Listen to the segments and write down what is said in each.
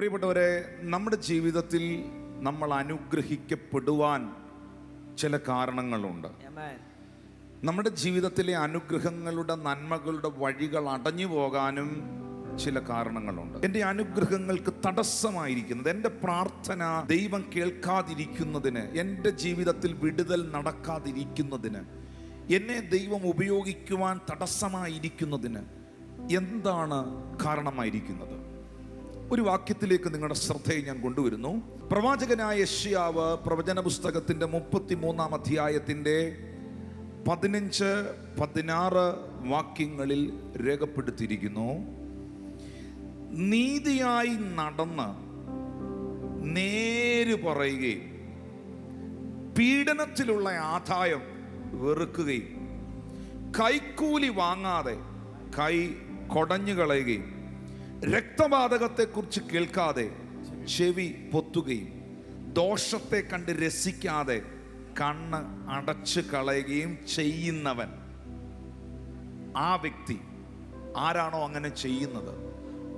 പ്രിയപ്പെട്ടവരെ നമ്മുടെ ജീവിതത്തിൽ നമ്മൾ അനുഗ്രഹിക്കപ്പെടുവാൻ ചില കാരണങ്ങളുണ്ട്. നമ്മുടെ ജീവിതത്തിലെ അനുഗ്രഹങ്ങളുടെ നന്മകളുടെ വഴികൾ അടഞ്ഞു പോകാനും ചില കാരണങ്ങളുണ്ട്. എന്റെ അനുഗ്രഹങ്ങൾക്ക് തടസ്സമായിരിക്കുന്നത് എന്റെ പ്രാർത്ഥന ദൈവം കേൾക്കാതിരിക്കുന്നതിന് എന്റെ ജീവിതത്തിൽ വിടുതൽ നടക്കാതിരിക്കുന്നതിന് എന്നെ ദൈവം ഉപയോഗിക്കുവാൻ തടസ്സമായിരിക്കുന്നതിന് എന്താണ് കാരണമായിരിക്കുന്നത്? ഒരു വാക്യത്തിലേക്ക് നിങ്ങളുടെ ശ്രദ്ധയെ ഞാൻ കൊണ്ടുവരുന്നു. പ്രവാചകനായ യഷ്യാവ് പ്രവചന പുസ്തകത്തിന്റെ മുപ്പത്തി മൂന്നാം അധ്യായത്തിന്റെ പതിനഞ്ച് പതിനാറ് വാക്യങ്ങളിൽ രേഖപ്പെടുത്തിയിരിക്കുന്നു. നീതിയായി നടന്ന് നേര് പറയുകയും പീഡനത്തിലുള്ള ആദായം വെറുക്കുകയും കൈക്കൂലി വാങ്ങാതെ കൈ കൊടഞ്ഞു കളയുകയും രക്തപാതകത്തെക്കുറിച്ച് കേൾക്കാതെ ചെവി പൊത്തുകയും ദോഷത്തെ കണ്ട് രസിക്കാതെ കണ്ണ് അടച്ചു കളയുകയും ചെയ്യുന്നവൻ. ആ വ്യക്തി ആരാണോ അങ്ങനെ ചെയ്യുന്നത്?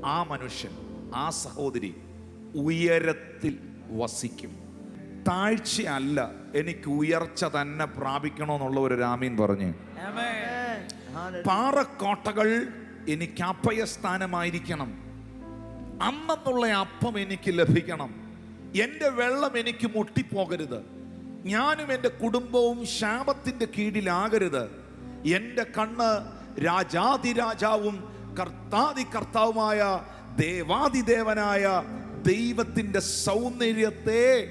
ആ മനുഷ്യൻ ആ സഹോദരി ഉയരത്തിൽ വസിക്കും. താഴ്ചയല്ല എനിക്ക് ഉയർച്ച തന്നെ പ്രാപിക്കണമെന്നുള്ള ഒരു രാമീൻ പറഞ്ഞു. പാറക്കോട്ടകൾ എനിക്ക് അഭയസ്ഥാനമായിരിക്കണം. അന്നെന്നുള്ള അപ്പം എനിക്ക് ലഭിക്കണം. എന്റെ വെള്ളം എനിക്ക് മുട്ടിപ്പോകരുത്. ഞാനും എന്റെ കുടുംബവും ശാപത്തിന്റെ കീഴിലാകരുത്. എന്റെ കണ്ണ് രാജാതിരാജാവും കർത്താതി കർത്താവുമായ ദേവാതിദേവനായ ദൈവത്തിന്റെ സൗന്ദര്യത്തെ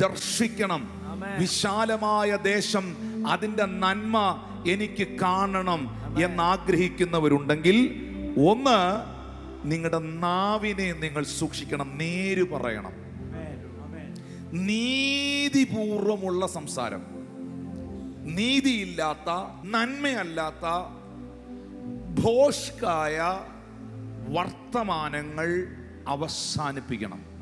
ദർശിക്കണം. വിശാലമായ ദേശം അതിന്റെ നന്മ എനിക്ക് കാണണം. എന്നാഗ്രഹിക്കുന്നവരുണ്ടെങ്കിൽ ഒന്ന് നിങ്ങളുടെ നാവിനെ നിങ്ങൾ സൂക്ഷിക്കണം നേര് പറയണം. നീതിപൂർവമുള്ള സംസാരം. നീതിയില്ലാത്ത നന്മയല്ലാത്ത ഭോഷ്കായ വർത്തമാനങ്ങൾ അവസാനിപ്പിക്കണം.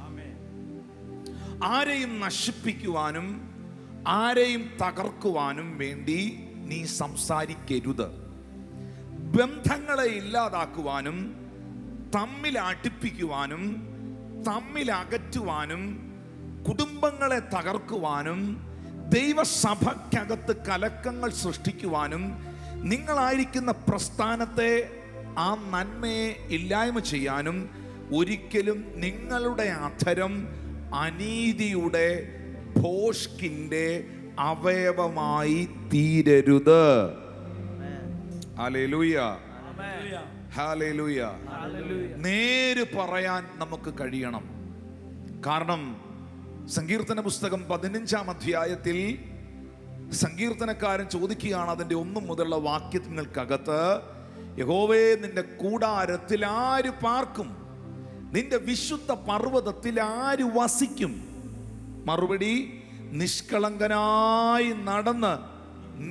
ആരെയും നശിപ്പിക്കുവാനും ആരെയും തകർക്കുവാനും വേണ്ടി നീ സംസാരിക്കരുത്. ബന്ധങ്ങളെ ഇല്ലാതാക്കുവാനും തമ്മിൽ അടുപ്പിക്കുവാനും തമ്മിൽ അകറ്റുവാനും കുടുംബങ്ങളെ തകർക്കുവാനും ദൈവസഭയ്ക്കകത്ത് കലക്കങ്ങൾ സൃഷ്ടിക്കുവാനും നിങ്ങളായിരിക്കുന്ന പ്രസ്ഥാനത്തെ ആ നന്മയെ ഇല്ലായ്മ ചെയ്യാനും ഒരിക്കലും നിങ്ങളുടെ അധരം അനീതിയുടെ ഭോഷ്കിന്റെ അവയവമായി തീരരുത്. നേര് പറയാൻ നമുക്ക് കഴിയണം. കാരണം സങ്കീർത്തന പുസ്തകം പതിനഞ്ചാം അധ്യായത്തിൽ സങ്കീർത്തനക്കാരൻ ചോദിക്കുകയാണ് അതിന്റെ ഒന്നും മുതലുള്ള വാക്യങ്ങൾക്കകത്ത് യഹോവേ നിന്റെ കൂടാരത്തിൽ ആര് പാർക്കും? നിന്റെ വിശുദ്ധ പർവതത്തിൽ ആര് വസിക്കും? മറുപടി നിഷ്കളങ്കനായി നടന്ന്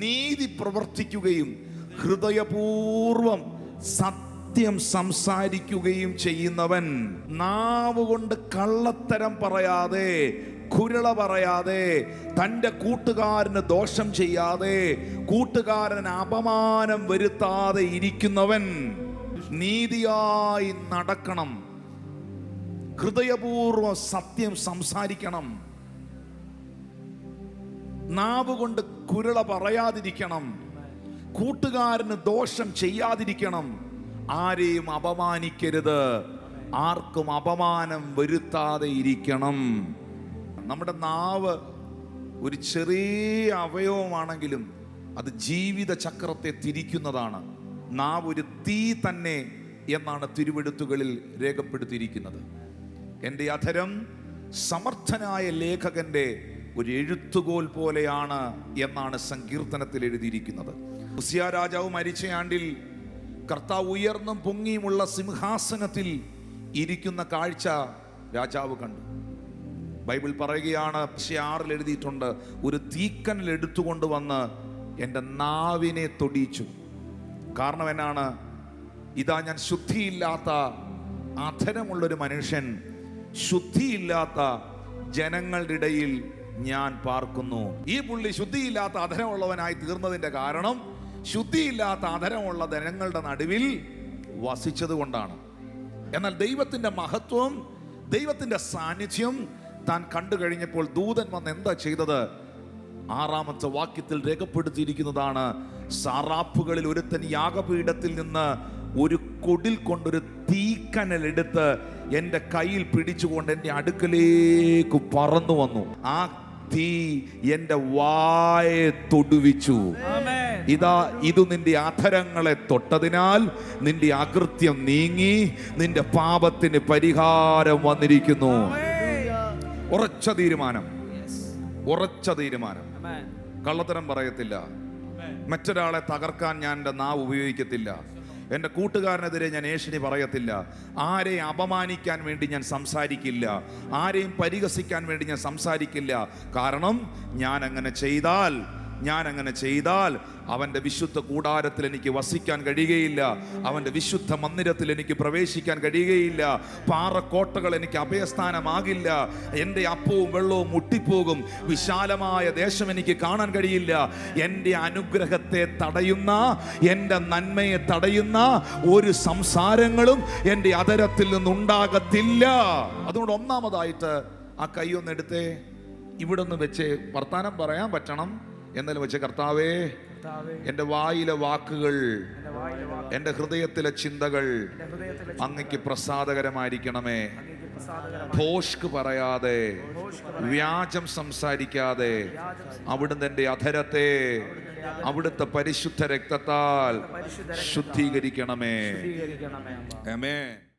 നീതി പ്രവർത്തിക്കുകയും ഹൃദയപൂർവം സത്യം സംസാരിക്കുകയും ചെയ്യുന്നവൻ നാവ് കൊണ്ട് കള്ളത്തരം പറയാതെ കുരള പറയാതെ തന്റെ കൂട്ടുകാരന് ദോഷം ചെയ്യാതെ കൂട്ടുകാരന് അപമാനം വരുത്താതെ ഇരിക്കുന്നവൻ നീതിയായി നടക്കണം. ഹൃദയപൂർവം സത്യം സംസാരിക്കണം. നാവ് കൊണ്ട് കുരള പറയാതിരിക്കണം. കൂട്ടുകാരന് ദോഷം ചെയ്യാതിരിക്കണം. ആരെയും അപമാനിക്കരുത്. ആർക്കും അപമാനം വരുത്താതെ ഇരിക്കണം. നമ്മുടെ നാവ് ഒരു ചെറിയ അവയവമാണെങ്കിലും അത് ജീവിത ചക്രത്തെ തിരിക്കുന്നതാണ്. നാവ് ഒരു തീ തന്നെ എന്നാണ് തിരുവെടുത്തുകളിൽ രേഖപ്പെടുത്തിയിരിക്കുന്നത്. എന്റെ അധരം സമർത്ഥനായ ലേഖകന്റെ ഒരു എഴുത്തുകോൽ പോലെയാണ് എന്നാണ് സങ്കീർത്തനത്തിൽ എഴുതിയിരിക്കുന്നത്. ഉസിയ രാജാവ് മരിച്ച ആണ്ടിൽ കർത്താവ് ഉയർന്നും പൊങ്ങിയുമുള്ള സിംഹാസനത്തിൽ ഇരിക്കുന്ന കാഴ്ച രാജാവ് കണ്ടു. ബൈബിൾ പറയുകയാണ് ആറിൽ എഴുതിയിട്ടുണ്ട് ഒരു തീക്കനൽ എടുത്തുകൊണ്ട് വന്ന് എന്റെ നാവിനെ തൊടിയിച്ചു. കാരണം എന്നാണ്? ഇതാ ഞാൻ ശുദ്ധിയില്ലാത്ത അധരമുള്ളൊരു മനുഷ്യൻ ശുദ്ധിയില്ലാത്ത ജനങ്ങളുടെ ഇടയിൽ ഞാൻ പാർക്കുന്നു. ഈ പുള്ളി ശുദ്ധിയില്ലാത്ത അധരമുള്ളവനായി തീർന്നതിന്റെ കാരണം ശുദ്ധിയില്ലാത്ത അധരമുള്ള ജനങ്ങളുടെ നടുവിൽ വസിച്ചത് കൊണ്ടാണ്. എന്നാൽ ദൈവത്തിന്റെ മഹത്വം ദൈവത്തിന്റെ സാന്നിധ്യം താൻ കണ്ടു കഴിഞ്ഞപ്പോൾ ദൂതൻ വന്ന് എന്താ ചെയ്തത്? ആറാമത്തെ വാക്യത്തിൽ രേഖപ്പെടുത്തിയിരിക്കുന്നതാണ് സാറാപ്പുകളിൽ ഒരുത്തൻ യാഗപീഠത്തിൽ നിന്ന് ഒരു കൊടിൽ കൊണ്ടൊരു തീക്കനലെടുത്ത് എന്റെ കയ്യിൽ പിടിച്ചുകൊണ്ട് എന്റെ അടുക്കലേക്ക് പറന്നു വന്നു. ആ തീ എന്റെ വായെ തൊടുവിച്ചു. ഇതാ ഇത് നിന്റെ അധരങ്ങളെ തൊട്ടതിനാൽ നിന്റെ അകൃത്യം നീങ്ങി നിന്റെ പാപത്തിന് പരിഹാരം വന്നിരിക്കുന്നു. ഉറച്ച തീരുമാനം. ഉറച്ച തീരുമാനം. കള്ളത്തരം പറയത്തില്ല. മറ്റൊരാളെ തകർക്കാൻ ഞാൻ എന്റെ നാവ് ഉപയോഗിക്കത്തില്ല. എന്റെ കൂട്ടുകാരനെതിരെ ഞാൻ ഏഷണി പറയത്തില്ല. ആരെ അപമാനിക്കാൻ വേണ്ടി ഞാൻ സംസാരിക്കില്ല. ആരെയും പരിഹസിക്കാൻ വേണ്ടി ഞാൻ സംസാരിക്കില്ല. കാരണം ഞാൻ അങ്ങനെ ചെയ്താൽ ഞാൻ അങ്ങനെ ചെയ്താൽ അവന്റെ വിശുദ്ധ കൂടാരത്തിൽ എനിക്ക് വസിക്കാൻ കഴിയുകയില്ല. അവന്റെ വിശുദ്ധ മന്ദിരത്തിൽ എനിക്ക് പ്രവേശിക്കാൻ കഴിയുകയില്ല. പാറക്കോട്ടകൾ എനിക്ക് അഭയസ്ഥാനമാകില്ല. എന്റെ അപ്പവും വെള്ളവും മുട്ടിപ്പോകും. വിശാലമായ ദേശം എനിക്ക് കാണാൻ കഴിയില്ല. എന്റെ അനുഗ്രഹത്തെ തടയുന്ന എന്റെ നന്മയെ തടയുന്ന ഒരു സംസാരങ്ങളും എന്റെ അതരത്തിൽ നിന്നുണ്ടാകത്തില്ല. അതുകൊണ്ട് ഒന്നാമതായിട്ട് ആ കൈയൊന്ന് എടുത്തേ. ഇവിടെ നിന്ന് വെച്ച് വർത്താനം പറയാൻ പറ്റണം. എന്നാലും വെച്ച കർത്താവേ എന്റെ വായിലെ വാക്കുകൾ എന്റെ ഹൃദയത്തിലെ ചിന്തകൾ അങ്ങക്ക് പ്രസാദകരമായിരിക്കണമേ. ഭോഷ്ക് പറയാതെ വ്യാജം സംസാരിക്കാതെ അവിടുന്ന് എന്റെ അധരത്തെ അവിടുത്തെ പരിശുദ്ധ രക്തത്താൽ ശുദ്ധീകരിക്കണമേ. ആമേൻ